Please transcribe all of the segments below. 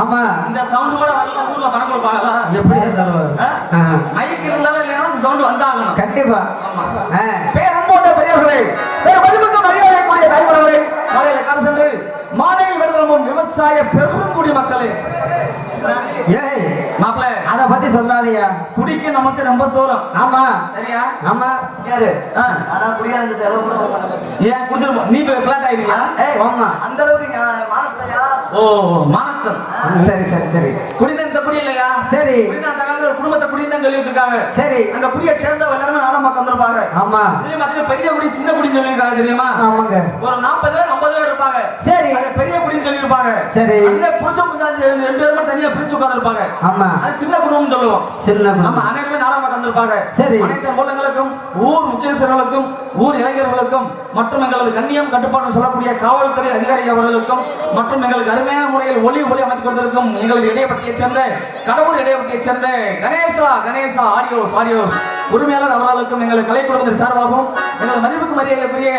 ஆமா. இந்த சவுண்ட் கூட வரல ஊர்ல மைக் இருந்தாலும் இல்லையா அந்த சவுண்ட் வந்தாகணும். கண்டிப்பா. ஆமா. ஆ, பேரம்போட்ட பெரியவர்களே பெரு மதிப்புக்கு மரியாதை கூடிய தலைவர்களே காலையில கால சென்று மாலையில் விடுதலும் விவசாய பெருங்குடி மக்களே. ஏய் மாப்பிள்ள அத பத்தி சொல்லாதயா குடிக்கு நமக்கு ரொம்ப தூரம். ஆமா. சரியா? ஆமா. யாரு? ஆனா குடியார செலவு கூட ஏன் குடிச்சிரு நீ போய் பிளாட் ஆயிருவியா ஏய் ஆமா அந்த அளவுக்கு 哦妈 சரி சரி சரி. குடின இந்த குடி இல்லையா? சரி. குடின அந்த காலத்துல குடும்பத்தை குடின்னு சொல்லி வச்சிருக்காங்க சரி. அந்த குடியை சேர்ந்த எல்லாருமே நாடா மக்கள் வந்திருப்பாங்க ஆமா. இதுலயும் பாத்தீங்கன்னா பெரிய குடி சின்ன குடின்னு சொல்லியிருக்காங்க தெரியுமா? ஆமாங்க. ஒரு நாற்பது பேர் ஐம்பது பேர் இருப்பாங்க. சரி. பெரிய குடின்னு சொல்லியிருப்பாங்க. சரி. அதுல புருஷன் முன்னாடி ரெண்டு பேருமே தனியா பிரிச்சு உட்கார்ந்திருப்பாங்க. ஆமா. அது சின்ன குடும்பம்னு சொல்லுவோம். சின்ன குடும்பம். அனைவருமே நாடகம் தந்திருப்பாங்க சரி. அனைத்து மூலங்களுக்கும் ஊர் முக்கியஸ்தர்களுக்கும் ஊர் இளைஞர்களுக்கும் மற்றும் எங்களது கண்ணியம் கட்டுப்பாடு சொல்லக்கூடிய காவல்துறை அதிகாரி அவர்களுக்கும் மற்றும் எங்களுக்கு அருமையான முறையில் ஒளி ஒளி அமைத்துக் கொண்டிருக்கும் எங்களது இடையப்பட்டியைச் சேர்ந்த கடவுள் இடையப்பட்டியைச் சேர்ந்த கணேசா கணேசா ஆடியோஸ் ஆடியோஸ். உரிமையாளர் அவர்களுக்கும் எங்கள் கலை குடும்பத்தின் சார்பாகவும் எங்களது மதிப்புக்கு மரியாதைக்குரிய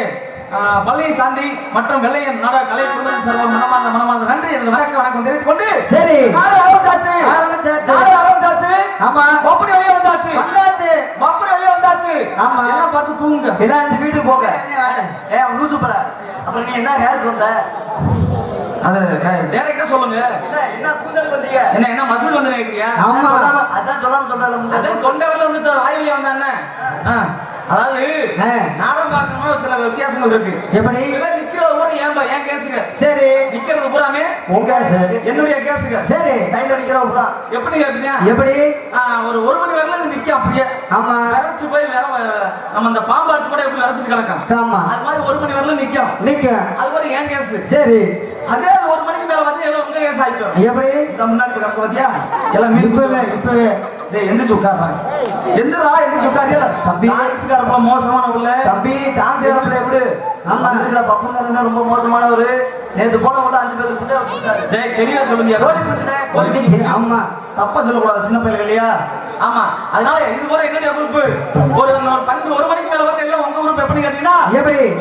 பழனி சாந்தி மற்றும் வெள்ளையன் நாடக கலை குடும்பத்தின் சார்பாக மனமார்ந்த மனமார்ந்த நன்றி எனது வணக்க வணக்கம் தெரிவித்துக் கொண்டு சரி. நாடு ஆரம்பிச்சாச்சு ஆரம்பிச்சாச்சு. நாடு ஆமா. மப்படி வெளியே வந்தாச்சு. வந்தாச்சு. மப்படி வெளியே வந்தாச்சு. ஆமா. எல்லாம் பார்த்து தூங்க எல்லாரும் வீட்டுக்கு போங்க. ஏ லூசு பர அப்புறம் நீ என்ன ஹேருக்கு வந்த? அது டைரக்டா சொல்லுங்க? என்ன கூந்தலுக்கு வந்தீங்க? என்ன என்ன மசூல் வந்து நினைக்கிறியா ஆமா. அதான் சொல்லாம சொல்றாங்க அதான் தொண்டை வரல வந்துச்சு வாயிலே வந்தானே அதாவது. நாடகம் பார்க்கணும் சில வித்தியாசங்கள் இருக்கு. எப்படி? ஊர் ஏன் கேசுங்க சரி. நிக்கிறது பூராமே? உங்க சார் என்னுடைய கேசுங்க சரி சைடுல நிக்கிற பூரா எப்படி கேப்பீங்க எப்படி? ஒரு ஒரு மணி இது நிக்க அப்படியே. ஆமா. விரைச்சு போய் வேற நம்ம அந்த பாம்பாச்சு கூட எப்படி விரைச்சிட்டு கிடக்கும்? ஆமா. அது மாதிரி ஒரு மணி வரல நிக்கும் நிக்க அது மாதிரி ஏன் கேஸ்? சரி. அதே ஒரு மணிக்கு மேல வந்து எல்லாம் உங்க கேஸ் ஆயிக்கும் எப்படி? இந்த முன்னாடி போய் கிடக்க பாத்தியா? எல்லாம் இப்பவே இப்பவே. எந்திரிச்சு உட்கார்றாங்க எந்திரா எந்திரிச்சு உட்காரியா தம்பி. டான்ஸ்கார ரொம்ப மோசமான உள்ள தம்பி டான்ஸ் ஏறப்பட எப்படி ஆமா. இருக்கிற ரொம்ப மோசமானவரு. நேத்து போன கூட அஞ்சு பேருக்கு டேய் தெரியல சொல்லுங்க. ஆமா. தப்பா சொல்லக்கூடாது சின்ன பையன் இல்லையா? ஆமா. அதனால இது போற என்னுடைய குரூப் ஒரு பன்னெண்டு ஒரு மணிக்கு மேல வந்து எல்லாம் உங்க குரூப் எப்படி கேட்டீங்கன்னா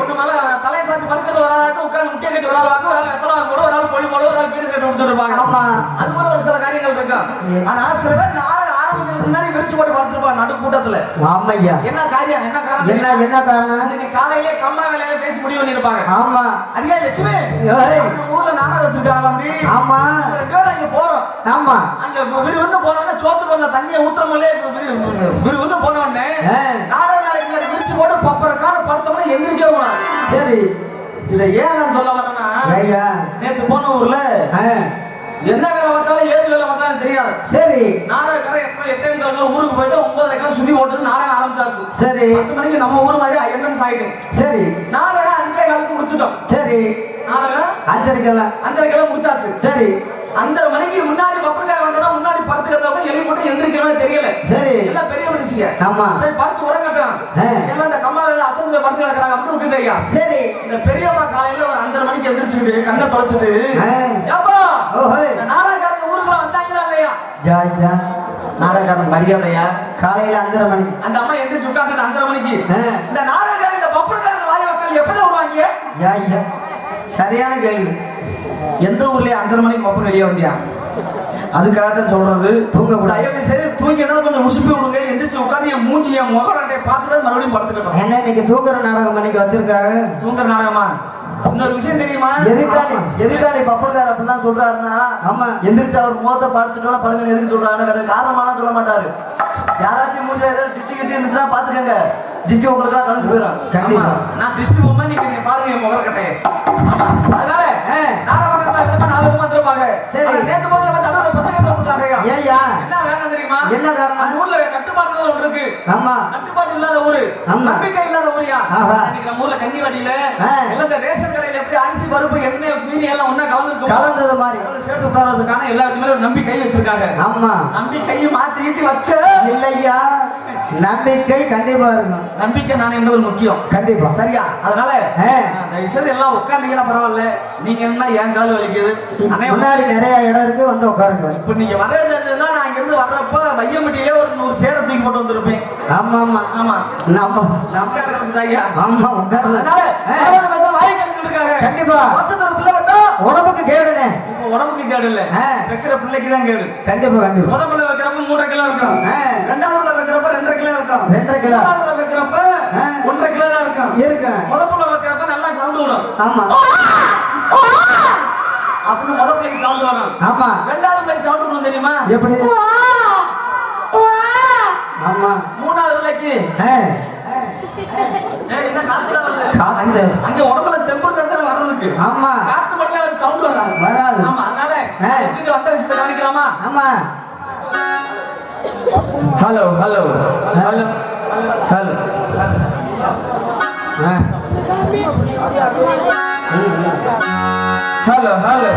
ஒண்ணு மேல தலையை சாத்தி படுக்கிறது ஒரு ஆளாட்டும் உட்கார்ந்து முக்கிய கட்டி ஒரு ஆள் வாங்க ஒரு ஆள் வெத்தலை வாங்க போடு, ஒரு ஆள் பொடி போடு ஒரு ஆள் பீடி கட்டி முடிச்சுட்டு இருப்பாங்க. ஆமா. அது போல ஒரு சில காரியங்கள் இருக்கும் ஆனா சில பேர் நாளை முன்னாடி விரிச்சு போட்டு படுத்துருப்பாங்க நடு கூட்டத்துல ஆமையா என்ன காரியம்? என்ன காரணம்? என்ன என்ன காரணம்? இன்னைக்கு காலையிலே கம்மா வேலையில பேசி முடிவு பண்ணிருப்பாங்க ஆமா. அடியா லட்சுமி? ஊர்ல நாடகம் வச்சிருக்காங்க ஆமா. ரெண்டு பேரும் அங்க போறோம். ஆமா. அங்க விறுவிறுன்னு போனோம்னா சோத்து பண்ண தண்ணியை ஊத்துறமல்லே விறுவிறுன்னு போன உடனே ஆ. நாளை நாளைக்கு விரிச்சு போட்டு பப்பர கால படுத்தோம்னா எந்திரிக்கவே கூடாது சரி. இதை ஏன் நான் சொல்ல வரேன்னா ஐயா நேத்து போன ஊர்ல என்ன வேலை பார்த்தாலும் ஏது வேலை பார்த்தாலும் தெரியாது. சரி. நாடகக்காரன் எப்ப எட்டே முக்கால் ஊருக்கு போயிட்டு ஒன்பதரைக்கெல்லாம் சுத்தி போட்டு நாடகம் ஆரம்பிச்சாச்சு. சரி. பத்து மணிக்கு நம்ம ஊர் மாதிரி என்ட்ரன்ஸ் ஆயிட்டு சரி. நாடகம் அஞ்சே காலுக்கு முடிச்சிட்டோம். சரி. நாடகம் அஞ்சரைக்கெல்லாம் அஞ்சரைக்கெல்லாம் முடிச்சாச்சு. சரி. அஞ்சரை மணிக்கு முன்னாடி பப்பக்கார வந்தா முன்னாடி படுத்துக்கிறதவங்க எழுதி போட்டு எந்திரிக்கவே தெரியல. சரி. எல்லாம் பெரிய மனுஷங்க. ஆமா. சரி படுத்து உறங்கட்டும். எல்லாம் இந்த கம்மாவில் அசம்பிள் படுத்து கிடக்குறாங்க. அப்படின்னு விட்டுட்டு சரி. இந்த பெரியம்மா காலையில ஒரு அஞ்சரை மணிக்கு எந்திரிச்சுட்டு கண்ணை தொலைச்சிட்டு. ஏப்பா நாடகக்காரங்க ஊருக்குள்ள வந்தாங்களா இல்லையா? ஜா ஜா. நாடகக்காரன் மரியாதையா? காலையில அஞ்சரை மணிக்கு அந்த அம்மா எந்திரிச்சு உட்காந்து அஞ்சரை மணிக்கு. இந்த நாடகக்காரன் இந்த பப்புக்காரன் வாய் மக்கள் எப்பதான் வருவாங்க? யா யா சரியான கேள்வி. எந்த ஊர்லயே அஞ்சரை மணிக்கு பப்பு வெளியே வந்தியா? அதுக்காக தான் சொல்றது தூங்கக்கூடாது. தயவு செய்து தூங்கினா கொஞ்சம் உசுப்பி விடுங்க. எந்திரிச்சு உட்காந்து என் மூஞ்சி என் முகரட்டையை பார்த்துட்டு மறுபடியும் படுத்துக்கிட்டோம். என்ன இன்னைக்கு தூக்குற நாடகம் பண்ணிக்கு வச்சிருக்காங்க? தூங்குற நாடகமா? இன்னொரு விஷயம் தெரியுமா எதுக்காண்டி. எதுக்காண்டி பப்பர்கார் அப்படிலாம் சொல்றாருன்னா ஆமா. எந்திரிச்சு அவர் முகத்தை பார்த்துட்டோம் படுங்க எதுக்கு சொல்றாரு வேற காரணமான சொல்ல மாட்டாரு யாராச்சும் மூஞ்சில ஏதாவது டிஸ்டி கிட்டி இருந்துச்சுன்னா பாத்துக்கங்க டிஸ்டி உங்களுக்கு கழிச்சு போயிடும். நான் திருஷ்டி போமா நீங்க பாருங்க என் முகரக்கட்டையை அதனால இருப்பாங்க சரி. நேத்து போல நம்ம நடுவுல பச்சை என்ன காரணம் தெரியுமா? என்ன காரணம்? அந்த ஊர்ல கட்டுப்பாடுகள் ஒன்று இருக்கு. ஆமா. கட்டுப்பாடு இல்லாத ஊரு. நம்பிக்கை இல்லாத ஊரியா. இன்னைக்கு நம்ம ஊர்ல கஞ்சி வண்டியில இந்த ரேஷன் கடையில எப்படி அரிசி பருப்பு எண்ணெய் சீனி எல்லாம் ஒண்ணா கலந்துருக்கும்? கலந்தது மாதிரி. சேர்த்து உட்கார வச்சிருக்காங்க எல்லாத்துக்குமே ஒரு நம்பிக்கை வச்சிருக்காங்க. ஆமா. நம்பிக்கையை மாத்தி ஈட்டி வச்ச இல்லையா? நம்பிக்கை கண்டிப்பா இருக்கும் நம்பிக்கை நான் என்பது முக்கியம். கண்டிப்பா. சரியா? அதனால. அந்த விஷயத்தை எல்லாம் உட்கார்ந்தீங்கன்னா பரவாயில்ல. நீங்க என்ன என் கால் வலிக்குது? அண்ணே, முன்னாடி நிறைய இடம் இருக்கு வந்து உட்காருங்க. இப்ப நீங்க வர்றதுன்னா நான் இங்க இருந்து வர்றப்ப வையம்பட்டியிலே ஒரு நூறு சேரை தூக்கி போட்டு வந்திருப்பேன். ஆமா ஆமா. ஆமா நம்ம நம்ம ஆமா இருக்காங்க. கண்டிப்பா. வருஷத்துல பிள்ளை வந்தா உடம்புக்கு கேடுனே உடம்புக்கு கேடு இல்ல. வைக்கிற பிள்ளைக்கு தான் கேடு. கண்டிப்பா கண்டிப்பா. முத பிள்ளை வைக்கிறப்ப மூன்றரை கிலோ இருக்கும். ரெண்டாவது பிள்ளை வைக்கிறப்ப ரெண்டரை கிலோ இருக்கும். ரெண்டரை கிலோ. வைக்கிறப்ப. ஒன்றரை கிலோ தான் இருக்கும். இருக்கு. முத பிள்ளை வைக்கிறப்ப நல்லா சவுண்ட் விடும். ஆமா. அப்படின்னு முத பிள்ளைக்கு சவுண்ட் வரும் ஆமா. ரெண்டாவது பிள்ளைக்கு சவுண்ட் தெரியுமா? எப்படி? ஆமா. மூணாவது பிள்ளைக்கு. அங்க உடம்புல தெம்பு கந்தர் வர்றதுக்கு. ஆமா. காத்து மட்டும் அவருக்கு சவுண்ட் வராது. வராது. ஆமா அதனால. வீட்டு வந்த விஷயத்தை கவனிக்கலாமா? ஆமா. Hello hello. ஹலோ. ஹலோ. ஆ. ஹலோ ஹலோ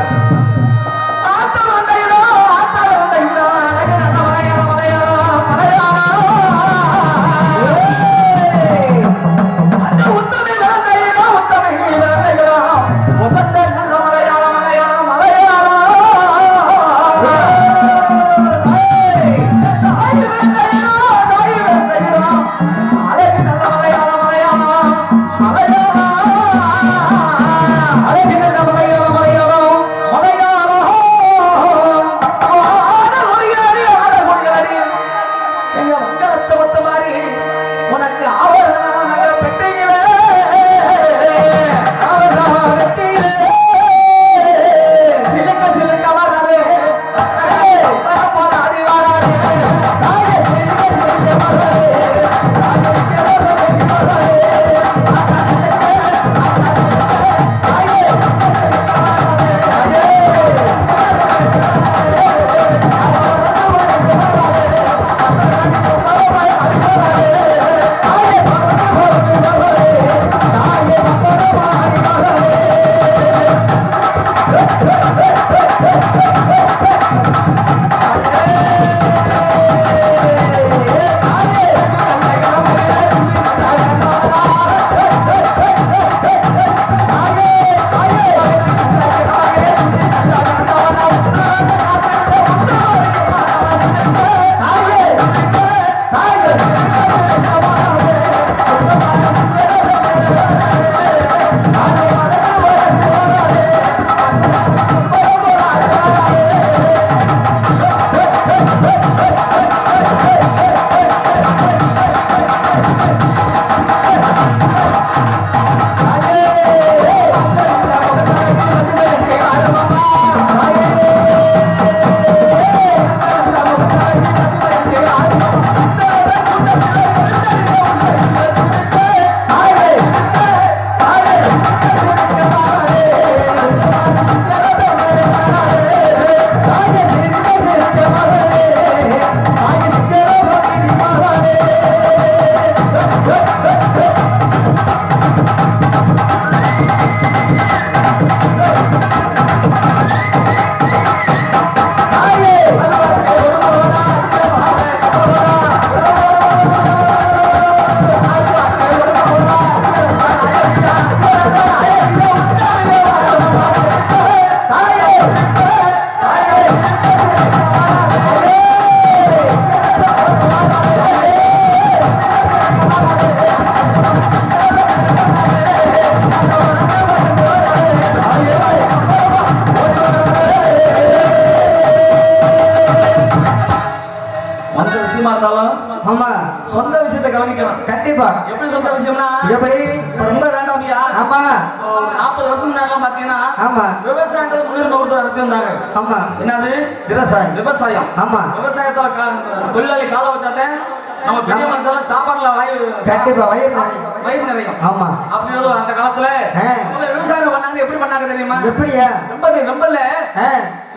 சொந்த விஷயத்தை கவனிக்கணும் கண்டிப்பா. எப்படி சொந்த விஷயம்னா எப்படி? ரொம்ப வேண்டாம்யா ஆமா. நாற்பது வருஷத்துக்கு முன்னாடி பாத்தீங்கன்னா ஆமா. விவசாயத்துல முன்னுரிமை கொடுத்து நடத்தி வந்தாங்க ஆமா. என்னது? விவசாயம். விவசாயம். ஆமா. விவசாயத்துல தொழிலாளி கால வச்சாதான் நம்ம பெரிய மனுஷால சாப்பாடுல வயிறு கண்டிப்பா வயிறு. வயிறு நிறையும். ஆமா. அப்படின்றது அந்த காலத்துல விவசாயம் பண்ணாங்க எப்படி பண்ணாங்க தெரியுமா? எப்படியா? ரொம்ப ரொம்ப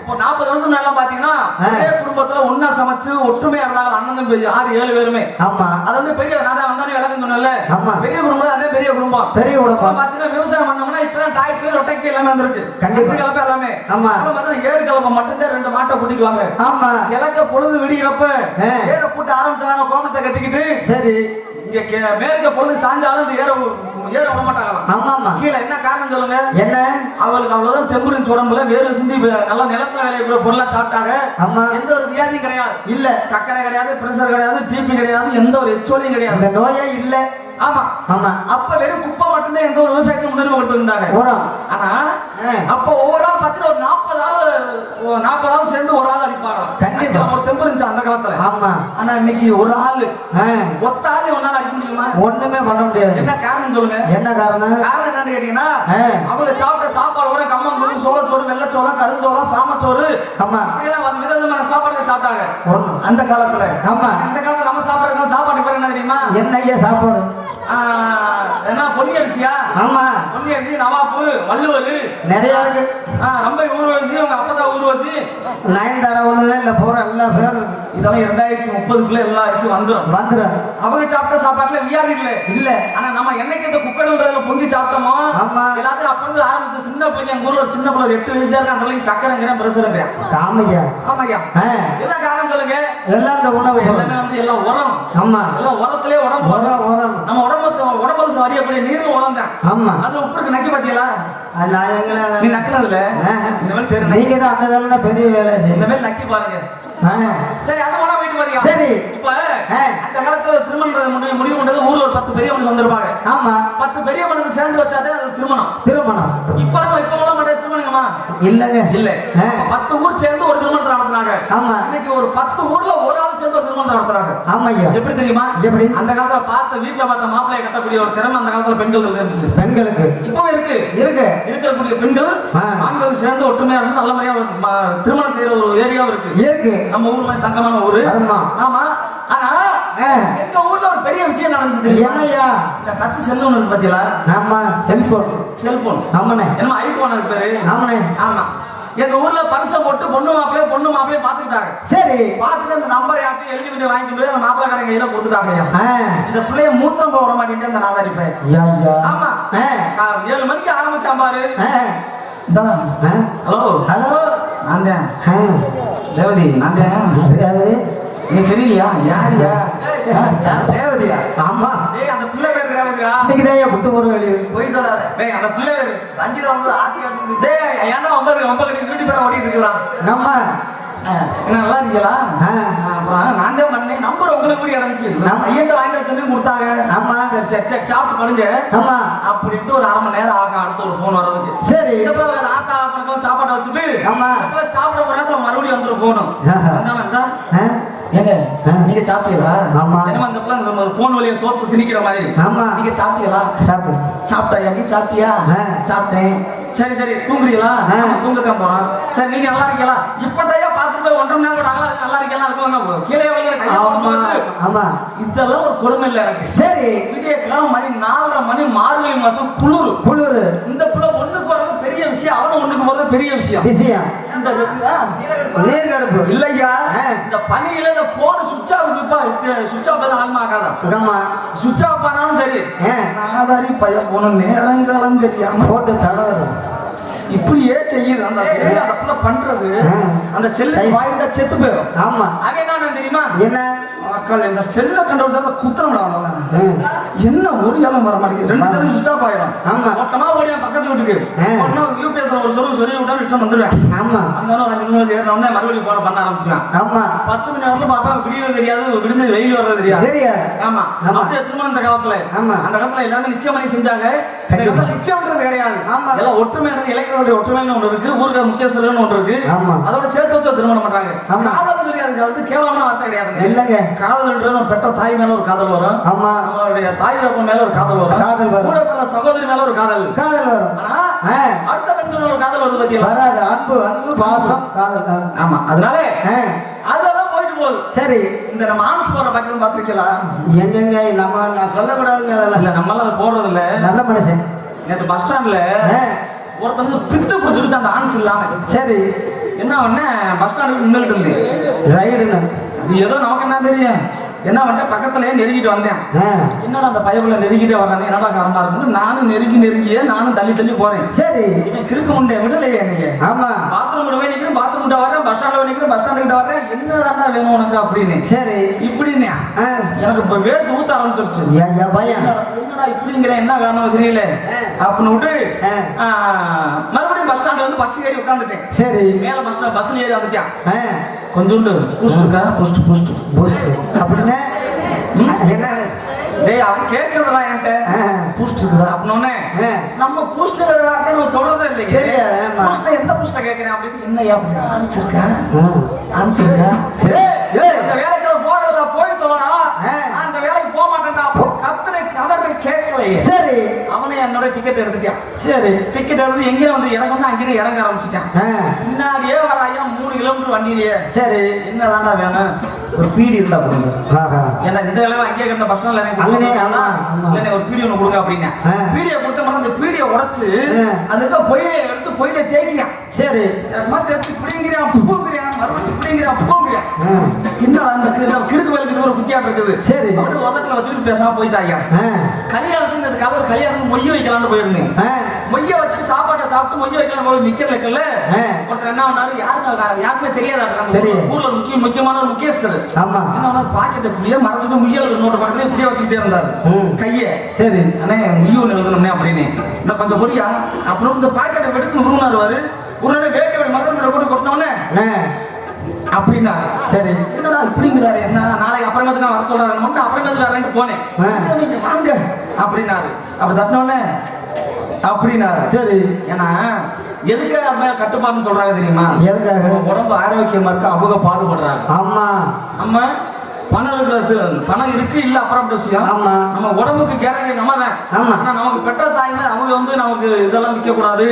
இப்போ நாற்பது வருஷம் முன்னாடி பாத்தீங்கன்னா. ஒரே குடும்பத்துல ஒன்னா சமைச்சு ஒற்றுமையா இருந்தாங்க. அண்ணன் தம்பி ஆறு ஏழு பேருமே. ஆமா. அது வந்து பெரிய நான் தான் வந்தானே விளக்கம் சொன்னேன்ல. ஆமா. பெரிய குடும்பம் அதே பெரிய குடும்பம். பெரிய குடும்பம். பாத்தீங்கன்னா விவசாயம் பண்ணோம்னா இப்பதான் டிராக்டர் ரொட்டைக்கு எல்லாமே வந்திருக்கு. கண்டிப்பா. கலப்பை எல்லாமே. ஆமா. பாத்தீங்கன்னா ஏறு கலப்பை மட்டும்தான் ரெண்டு மாட்டை கூட்டிக்குவாங்க. ஆமா. கிழக்க பொழுது விடிகிறப்ப. ஏற கூட்ட ஆரம்பிச்சாங்க கோமணத்தை கட்டிக்கிட்டு சரி. இங்க மேற்க பொழுது சாஞ்சாலும் ஏற ஏற விட மாட்டாங்களாம் ஆமா ஆமா. கீழே என்ன காரணம் சொல்லுங்க? என்ன? அவளுக்கு அவ்வளவுதான் தெம்புரின் உடம்புல வேறு சிந்தி நல்லா நிலத்துல விளையக்கூடிய பொருளா சாப்பிட்டாங்க. ஆமா. எந்த ஒரு வியாதியும் கிடையாது. இல்ல. சர்க்கரை கிடையாது பிரஷர் கிடையாது டிபி கிடையாது எந்த ஒரு எச்சோலியும் கிடையாது. அந்த நோயே இல்ல. ஆமா. ஆமா. அப்ப வெறும் குப்பை மட்டும்தான் எந்த ஒரு விவசாயத்துக்கு முன்னுரிமை கொடுத்திருந்தாங்க. உரம் ஆனா. அப்ப ஒவ்வொரு ஆள் பத்துல ஒரு நாற்பது ஆள் நாற்பது ஆள் சேர்ந்து ஒரு ஆள் அடிப்பாங்க. கண்டிப்பா. ஒரு தெம்பு இருந்துச்சு அந்த காலத்துல? ஆமா. ஆனா இன்னைக்கு ஒரு ஆளு. ஒத்த ஆளு ஒன்னால அடிக்க முடியுமா? ஒண்ணுமே பண்ண முடியாது. என்ன காரணம் சொல்லுங்க? என்ன காரணம்? காரணம் என்னன்னு கேட்டீங்கன்னா. அவங்க சாப்பிட்ட சாப்பாடு வர கம்மங்கூழ் சோளச்சோறு வெள்ளச்சோளம் கருஞ்சோளம் சாமச்சோறு ஆமா. விதவிதமான சாப்பாடுகள் சாப்பிட்டாங்க. அந்த காலத்துல. ஆமா. இந்த காலத்துல நம்ம சாப்பிடுறது சாப்பாடு பேர் என்ன தெரியுமா? என்ன ஐயா சாப்பாடு? என்ன பொன்னி அரிசியா? ஆமா. பொன்னி அரிசி நவாப்பு வள்ளுவர். நிறைய இருக்கு. ரொம்ப ஊர் வச்சு உங்க அப்பதா ஊர் வச்சு நயன்தாரா ஒண்ணுதான் இல்ல போற எல்லா பேரும். இதெல்லாம் இரண்டாயிரத்தி முப்பதுக்குள்ள எல்லா அரிசியும் வந்துடும் வந்துடும் அவங்க சாப்பிட்ட சாப்பாட்டுல வியாதி இல்ல. இல்ல. ஆனா நம்ம என்னைக்கு இந்த குக்கர்ன்றதுல பொங்கி சாப்பிட்டோமோ ஆமா. எல்லாத்தையும் அப்ப இருந்து ஆரம்பிச்சு சின்ன பிள்ளைங்க எங்க ஊர்ல ஒரு சின்ன பிள்ளை எட்டு வயசுல இருக்கு அந்த பிள்ளைக்கு சக்கரைங்கிறேன் பிரசருங்கிறேன் காமையா ஆமாய்யா. ஆ, என்ன காரணம் சொல்லுங்க? எல்லாம் இந்த உணவு. எல்லாமே வந்து எல்லாம் உரம். ஆமா. எல்லாம் உரத்திலே உடம்பு உரம் உரம். நம்ம உடம்பு உடம்பு அறியக்கூடிய நீரும் தான் ஆமா. அது உப்பு இருக்கு நக்கி பாத்தீங்களா? நீ நக்கினதுல. இந்த மாதிரி தெரியும் நீங்க தான் அந்த வேலை பெரிய வேலை. இந்த மாதிரி நக்கி பாருங்க. சரி அது போனா போயிட்டு பாருங்க சரி. இப்ப. அந்த காலத்துல திருமணம் முடிவு பண்றது ஊர்ல ஒரு பத்து பெரிய மனுஷன் வந்திருப்பாங்க ஆமா. பத்து பெரிய மனுஷன் சேர்ந்து வச்சாதே அது திருமணம். திருமணம். இப்ப இப்ப எல்லாம் மாட்டேன் திருமணங்கம்மா? இல்லங்க. இல்ல. பத்து ஊர் சேர்ந்து ஒரு திருமணத்தை நடத்துனாங்க ஆமா. இன்னைக்கு ஒரு பத்து ஊர்ல ஒரு ஆள் சேர்ந்து ஒரு திருமணத்தை நடத்துறாங்க. ஆமாய்யா எப்படி தெரியுமா? எப்படி? அந்த காலத்துல பார்த்த வீட்டுல பார்த்த மாப்பிள்ளைய கட்டக்கூடிய ஒரு திறமை அந்த காலத்துல பெண்கள் இருந்துச்சு. பெண்களுக்கு. இப்பவும் இருக்கு. இருக்கு. இருக்கக்கூடிய பெண்கள். ஆண்கள் சேர்ந்து ஒற்றுமையா இருந்து நல்ல முறையா ஒரு ம- திருமணம் செய்யற ஒரு ஏரியாவும் இருக்கு. இருக்கு. நம்ம ஊர் மாதிரி தங்கமான ஊரு. ஆமா. ஆமா. ஆனா எங்க ஊர்ல ஒரு பெரிய விஷயம் நடந்துச்சு? என்னய்யா? இந்த டச் செல் ஒண்ணு இருக்கு பாத்தீங்களா? ஆமா செல்போன் செல்போன் ஆமாண்ணே என்னமோ ஐபோன் அது பேரு. ஆமாண்ணே ஆமா. எங்க ஊர்ல பரிசை போட்டு பொண்ணு மாப்பிள்ளைய பொண்ணு மாப்பிள்ளைய பாத்துக்கிட்டாங்க சரி. பாத்துட்டு அந்த நம்பரை யார்ட்டும் எழுதி கொண்டு வாங்கிட்டு போய் அந்த மாப்பிள்ளைக்காரங்க கையில கொடுத்துட்டாங்க இந்த பிள்ளைய மூத்தம் போட மாட்டேன்ட்டு அந்த நாதாரி பையன் ஐயா, ஐயா. ஆமா. ஏழு மணிக்கு ஆரம்பிச்சான் பாரு. ஆ, இந்தா. ஆ. ஹலோ. ஹலோ நான் தான் ஆ, தேவதி நான் தான் தெரியாது நீ தெரியலையா? யாரியா? தேவதியா ஆமா. டேய் அந்த பிள்ளை பேர் தேவதியா இன்னைக்கு தான் போற போய் சொல்லாத. டேய் அந்த பிள்ளை பேர் வந்து ஆத்தி அடிச்சு டேய் ஏன்டா ஒன்பது ஒன்பது வீட்டு பேர ஓடிட்டு நம்ம என்ன நல்லா இருக்கீங்களா? அப்புறம் நான் தான் பண்ணேன் நம்பர் உங்களுக்கு எப்படி இருந்துச்சு நம்ம- ஐயன்ட்ட வாங்கிட்டு சொல்லி கொடுத்தாங்க. ஆமா. சரி சரி சரி சாப்பிட்டு பண்ணுங்க. ஆமா. அப்படின்ட்டு ஒரு அரை மணி நேரம் ஆகும். அடுத்த ஒரு ஃபோன் வர்றதுக்கு. சரி. இதுக்கப்புறம் வேற ஆத்தா அப்புறம் சாப்பாட்டை வச்சுட்டு ஆமா. அப்புறம் சாப்பிட போற நேரத்துல மறுபடியும் வந்துரும் போனும் ஆஹா. வந்தா? வந்தா ஏங்க. நீங்க சாப்பிட்டீங்களா? ஆமா. என்னமா அந்த பிள்ளை போன் வழியா சோத்து திணிக்கிற மாதிரி? ஆமா. நீங்க சாப்பிட்டீங்களா? சாப்பிடு சாப்பிட்டாயா? நீ சாப்பிட்டியா. சாப்பிட்டேன். சரி சரி தூங்குறீங்களா? ஆ. தூங்கத்தான் போறோம். சரி நீங்க நல்லா இருக்கீங்களா? பார்த்துட்டு போய் மணி நேரம் நல்லா நல்லா இருக்கீங்களா இருக்கலாம் கீழே வைக்கிற கையை ஆமா இதெல்லாம் ஒரு கொடுமை இல்ல எனக்கு. சரி. விடிய கிழமை மணி நாலரை மணி மார்கழி மாசம் குளிர். குளிர். இந்த பிள்ளை ஒண்ணுக்கு வர்றது பெரிய விஷயம். அவனும் ஒண்ணுக்கு போறது பெரிய விஷயம். விஷயம். இந்த நீர் கடுப்பு இல்லையா. இந்த பனியில இந்த போன் சுவிட்ச் ஆஃப் இப்ப சுவிட்ச் ஆஃப் தான் ஆகமாக்காதா ஆமா. சுவிட்ச் ஆஃப் பண்ணாலும் சரி. ஆ, நாதாரி பையன் போன நேரங்காலம் தெரியாம போட்டு தடவை இப்படியே செய்யுது. அந்த செல்லு அந்த புள்ள பண்றது. அந்த செல்லு. வாய்ந்தா செத்து போயிடும் ஆமா. அவன் என்ன தெரியுமா? என்ன? மக்கள் இந்த செல்ல கண்டுபிடிச்சா குத்திரம் ஆ, என்ன ஒரு இடம் வர மாட்டேங்குது? ரெண்டு செல்லு சுவிட்ச் ஆஃப் ஆயிடும். ஆமா. மொத்தமா ஓடியா பக்கத்து வீட்டுக்கு. உடனே யூபிஎஸ் ஒரு சொல்லு சொல்லி விட்டா இஷ்டம் வந்துடுவேன் ஆமா. அந்த ஒரு அஞ்சு நிமிஷம் ஏறின உடனே மறுபடியும் போன பண்ண ஆரம்பிச்சுவேன் ஆமா. பத்து மணி நேரத்துல பார்த்தா விடியறது தெரியாது விடிஞ்சு வெயில் வர்றது தெரியாது. தெரியாது. ஆமா. அப்படியே திருமணம் அந்த காலத்துல. ஆமா. அந்த காலத்துல எல்லாருமே நிச்சயம் பண்ணி செஞ்சாங்க. காலத்துல நிச்சயம்ன்றது கிடையாது. ஆமா. எல்லாம் ஒற்றுமையானது இலக்கியனுடைய ஒற்றுமைன்னு ஒன்று இருக்கு ஊருக்கு முக்கியஸ்தர்கள் ஒன்று இருக்கு. ஆமா. அதோட சேர்த்து வச்சு திருமணம் பண்றாங்க. காதல் கிடையாது வந்து கேவலமான வார்த்தை கிடையாதுங்க. இல்லைங்க. நம்ம பெற்ற தாய் மேல ஒரு காதல் வரும். ஆமா. நம்மளுடைய தாய் தகப்பன் மேல ஒரு காதல் வரும். காதல் வரும். கூட பிறந்த சகோதரி மேல ஒரு காதல். காதல் வரும். ஆனா அடுத்த பெண்கள் ஒரு காதல் வருது. அன்பு அன்பு பாசம் காதல். ஆமா. அதனால அதெல்லாம் போயிட்டு போகுது. சரி. இந்த நம்ம ஆன்ஸ் போற பக்கம் பாத்துருக்கலாம் எங்கெங்க? நம்ம நான் சொல்லக்கூடாதுங்க அதெல்லாம் இல்ல நம்மளால போடுறது இல்ல நல்ல மனுஷன். நேற்று பஸ் ஸ்டாண்ட்ல வந்து பித்து பிடிச்சிருச்சு அந்த ஆன்ஸ் இல்லாம. சரி. என்ன பண்ண பஸ் ஸ்டாண்டுக்கு நின்றுட்டு இருந்தேன். ரைடுன்னு ஏதோ நமக்கு என்ன தெரியும்? என்ன பண்ணேன் பக்கத்துலயே நெருங்கிட்டு வந்தேன். என்னடா அந்த பயப்புல நெருங்கிட்டே வரானே என்னடா காரணமா இருக்குன்னு நானும் நெருங்கி நெருங்கியே நானும் தள்ளி தள்ளி போறேன். சரி. இவன் கிறுக்கு முண்டை விடலையே நீங்க ஆமா. பாத்ரூம் போய் நிக்கிறேன் பாத்ரூம் கிட்ட வரேன் பஸ் ஸ்டாண்ட்ல நிக்கிறேன் பஸ் ஸ்டாண்ட் கிட்ட வரேன் என்னதாண்டா வேணும் உனக்கு அப்படின்னு. சரி. இப்படின்னு. எனக்கு இப்ப வேர்த்து ஊத்த ஆரம்பிச்சிருச்சு. என் பையன். என்னடா என்னடா இப்படிங்கிற என்ன காரணம் தெரியல. அப்படின்னு விட்டு மறுபடியும் பஸ் ஸ்டாண்ட்ல வந்து பஸ் ஏறி உட்காந்துட்டேன் சரி. மேல பஸ் ஸ்டாண்ட் பஸ்ல ஏறி வந்துட்டேன். கொஞ்சோண்டு புஷ்ட் இருக்கா? Boost boost boost. அப்படின்னா என்ன? டேய் அவன் கேட்கறதுடா என்கிட்ட இருக்குதா? அப்படின்னே. நம்ம பூஸ்ட்ங்கிற வார்த்தை நம்ம தொடர்றதே இல்லைங்க. பூஸ்ட்ல எந்த பூஸ்ட கேட்கிறேன் அப்படின்னு என்ன ஆரம்பிச்சிருக்கேன் ஆரம்பிச்சிருக்கேன் சரி. வேலைக்கு போறதுல போய் தோறா ஆ. அந்த வேலைக்கு போக மாட்டேன்டா அப்போ கத்துற கதறி கேட்கலையே. சரி. அவனே என்னோட டிக்கெட் எடுத்துட்டான் சரி. டிக்கெட் எடுத்து எங்கே வந்து இறங்க அங்கே இறங்க ஆரம்பிச்சிட்டான். முன்னாடியே வர ஐயா மூணு கிலோமீட்டர் வண்டியிலேயே. சரி. என்னதான்டா வேணும் ஒரு பீடி இருந்தா கொடுங்க. ஏன்னா இந்த அளவு அங்கேயே இருந்த ஆமா, ஆமா. இல்ல ஒரு பீடி ஒண்ணு கொடுங்க அப்படின்னா. பீடியை கொடுத்த மாதிரி அந்த பீடியை உடைச்சு. அதுக்கு பொயில எடுத்து பொயில தேய்க்கிறான் சரி. தேய்ச்சி இப்படிங்கிறான் பூங்குறான் மறுபடியும் இப்படிங்கிறான் பூங்குறான் ஆ, என்னடா அந்த கிறுக்கு வேலைக்கு ஒரு குட்டியா இருக்குது? சரி. அப்படியே உதட்டுல வச்சுட்டு பேசாம போயிட்டாங்க கல்யாணத்துக்கு இந்த கவர் கல்யாணத்துக்கு மொய்ய வைக்கலாம்னு போயிருந்தேன். மொய்ய வச்சுட்டு சாப்பாட்டை சாப்பிட்டு மொய்ய வைக்கலாம் நிக்கல ஆ. ஒருத்தர் என்ன பண்ணாரு? யாருக்கு யாருக்குமே தெரியாதாட்டு. ஊர்ல முக்கிய முக்கியமான ஒரு முக்கியஸ்தர். ஆமா. என்ன பாக்கெட்டை இப்படியே மறைச்சிட்டு முய்யல் இன்னொரு பக்கத்துல இப்படியே வச்சுக்கிட்டே இருந்தாரு. கைய. சரி. அண்ணே முய்ய எழுதணும்னே அப்படின்னு. இந்த கொஞ்சம் பொரியா. அப்புறம் இந்த பாக்கெட்டை வெடுக்கு உருவினாரு உருவனே வேட்டையோட மதம் போட்டு கொட்டினோன்னே ஆ, அப்படின்னா சரி. என்னடா இப்படிங்கிறாரு என்ன நாளைக்கு அப்புறமேட்டு நான் வர சொல்றாரு. மட்டும் அப்புறமேட்டு வரேன்ட்டு போனேன். நீங்க வாங்க அப்படின்னாரு. அப்படி தட்டினோடனே அப்படின்னாரு. சரி. ஏன்னா எதுக்கு அம்மா கட்டுப்பாடுன்னு சொல்றாங்க தெரியுமா? எதுக்காக? உடம்பு ஆரோக்கியமா இருக்கு அவங்க பாடுபடுறாங்க. ஆமா. நம்ம பணம் பணம் இருக்கு இல்ல அப்புறம் விஷயம் ஆமா. நம்ம உடம்புக்கு கேரண்டி நம்ம தான் ஆமா. நமக்கு பெற்ற தாய்ங்க அவங்க வந்து நமக்கு இதெல்லாம் விற்க கூடாது.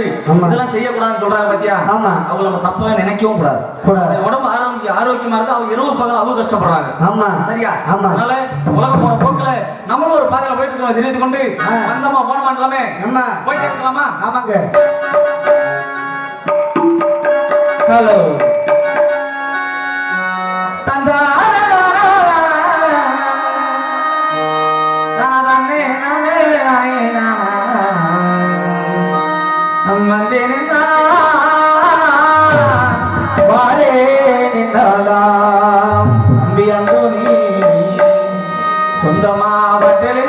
இதெல்லாம் செய்யக்கூடாதுன்னு சொல்றாங்க பாத்தியா? ஆமா. அவங்க நம்ம தப்பா நினைக்கவும் கூடாது. கூடாது. உடம்பு ஆரோக்கிய ஆரோக்கியமா இருக்கு? அவங்க இரவு பகல் அவங்க கஷ்டப்படுறாங்க. ஆமா. சரியா? ஆமா. அதனால உலகம் போற போக்குல நம்மளும் ஒரு பாதையில போயிட்டு இருக்கோம். தெரிந்து கொண்டு. வந்தோமா போனோமா எல்லாமே? ஆமா. போயிட்டு இருக்கலாமா? ஆமாங்க. ஹலோ சொந்தமா வட்டலே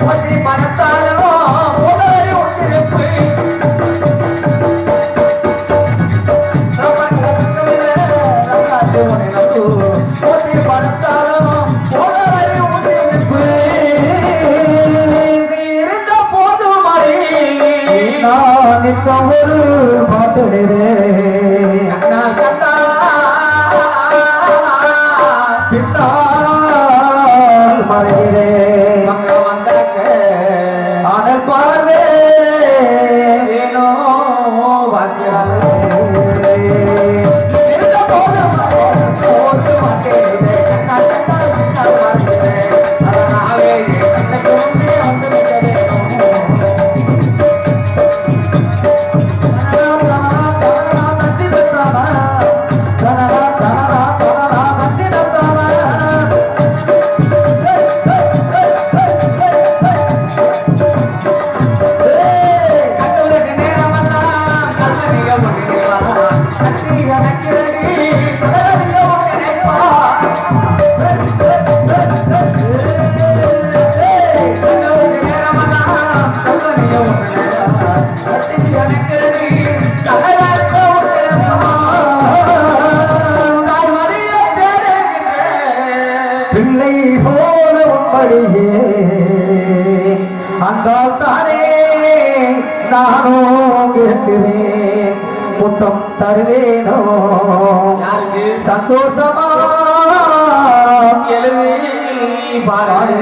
அறிவாரே நான் தருவேனோ? சந்தோஷமா எழுதி பாரு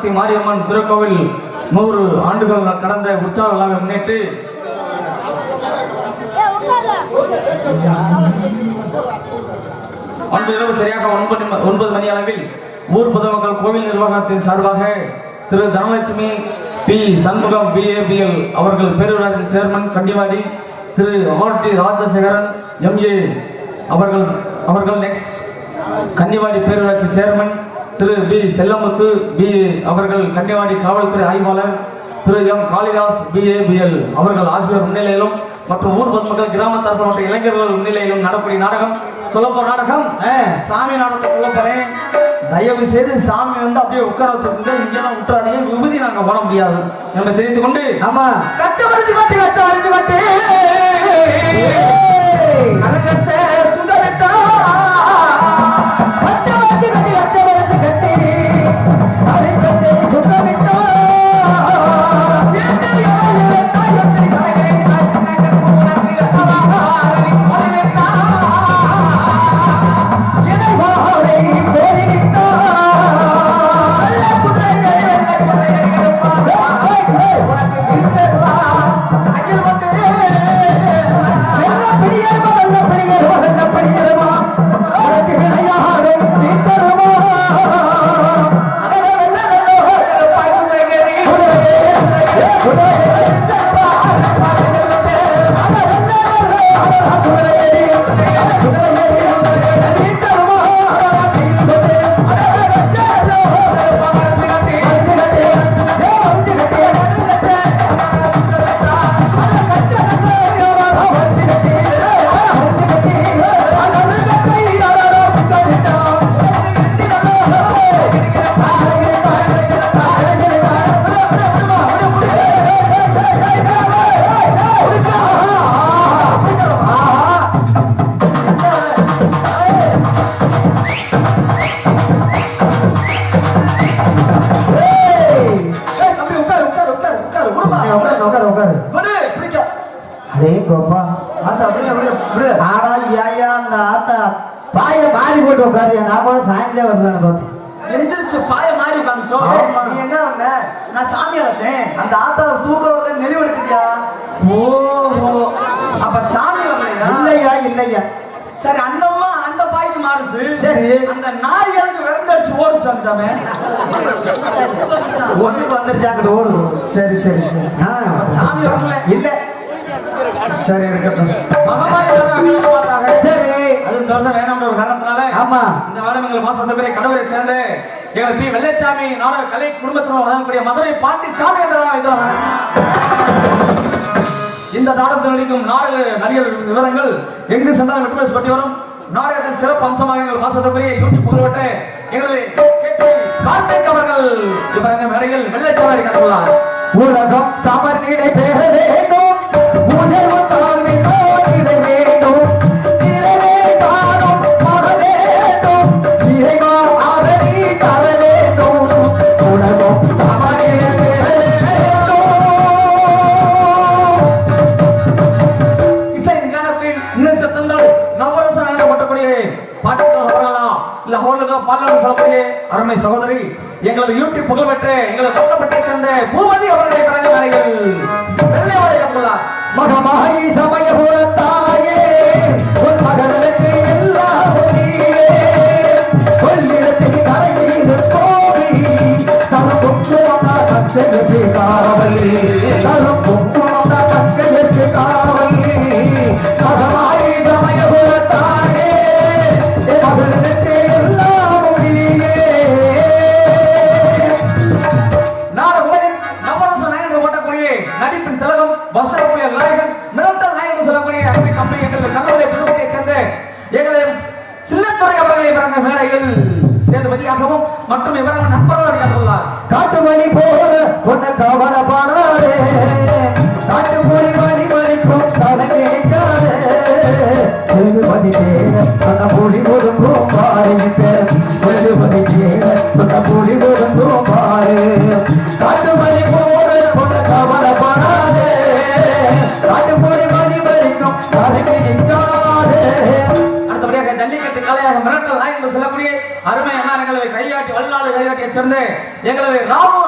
ஸ்ரீ மாரியம்மன் திருக்கோவில் நூறு ஆண்டுகள் கடந்த உற்சாக விழாவை முன்னிட்டு அன்று இரவு சரியாக ஒன்பது ஒன்பது மணி அளவில் ஊர் பொதுமக்கள் கோவில் நிர்வாகத்தின் சார்பாக திரு தனலட்சுமி பி. சண்முகம் பிஏபிஎல் அவர்கள் பேரூராட்சி சேர்மன் கண்டிவாடி திரு ஆர். டி. ராஜசேகரன் எம்ஏ அவர்கள் அவர்கள் நெக்ஸ்ட் கன்னிவாடி பேரூராட்சி சேர்மன் திரு பி செல்லமுத்து பி அவர்கள் கன்னிவாடி காவல்துறை ஆய்வாளர் திரு. எம். காளிதாஸ் பிஏபிஎல் அவர்கள் ஆகியோர் முன்னிலையிலும் மற்றும் ஊர் பொதுமக்கள் கிராமத்தார்கள் மற்றும் இளைஞர்கள் முன்னிலையிலும் நடக்கூடிய நாடகம். சொல்ல போற நாடகம் சாமி நாடகத்தை சொல்ல போறேன். தயவு செய்து சாமி வந்து அப்படியே உட்கார வச்சிருந்தா இங்கெல்லாம் விட்டுறாதீங்க விபூதி நாங்க போட முடியாது. நம்ம தெரிந்து கொண்டு. ஆமா. கச்சவரத்து கட்டு கச்சவரத்து கட்டு விடு பிடிக்க அடே கோப்பா ஆத்தா அப்படியே அப்படியே விடு ஆடா ஐயா அந்த ஆத்தா. பாய மாறி போட்டு உட்காரு நான் கூட சாயந்தரம் எந்திரிச்சு பாய மாறி காமிச்சோ ஆமா. நீ என்ன பண்ண? நான் சாமி அழைச்சேன். அந்த ஆத்தாவை நெளிவு எடுக்குதியா ஓஹோ அப்ப சாமி வரலையா இல்லையா இல்லையா. சரி அந்த அம்மா அந்த பாய்க்கு மாறுச்சு. சரி. அந்த நாய் எனக்கு விரண்டடிச்சு ஓடிச்சு அந்த ஒண்ணுக்கு வந்துருச்சு அங்கிட்டு ஓடுது. சரி சரி சரி. சாமி வரல. இல்ல. சரி இருக்கட்டும். சரி. அது இந்த வருஷம் வேணும்ன்ற ஒரு காரணத்தினால ஆமா. இந்த வேலை எங்கள் மாசம் பேரை கடவுளை சேர்ந்து எங்கள் பி. வெள்ளைச்சாமி நாடக கலை குடும்பத்தினர் வழங்கக்கூடிய மதுரை பாண்டி சாமி இந்த நாடகத்தில் நடிக்கும் நாடக நடிகர் விவரங்கள் எங்கு சென்றாலும் வெற்றி பற்றி வரும். நாடகத்தின் சிறப்பு அம்சமாக எங்கள் மாசத்துக்குரிய யூடியூப் புகழ்பெற்ற எங்களது கேட்டு கார்த்திக் அவர்கள். இவர் மேடையில் வெள்ளைச்சாமி கண்டுள்ளார் உலகம் சமநிலை பெற வேண்டும். சொல்லக்கூடிய அருமை சகோதரி எங்களது யூடியூப் புகழ்பெற்ற எங்களது தோட்டப்பட்டை சேர்ந்த பூமதி அவர்களை பிறந்த நாளைகள் மகமாயி சமய தாயே உன் கொள்ளிடத்தில் கரையில் மற்றும் இவரது நண்பர்கள் நண்பர்களாக காட்டு காட்டுமணி போல உன்னை கவலைப்படாதே காட்டுமணி மணி மணிக்கும் தலை கேட்காதே மணி கேள உன்னை புலி ஒதுங்கும் பாருங்க சேர்ந்து எங்களது ராமு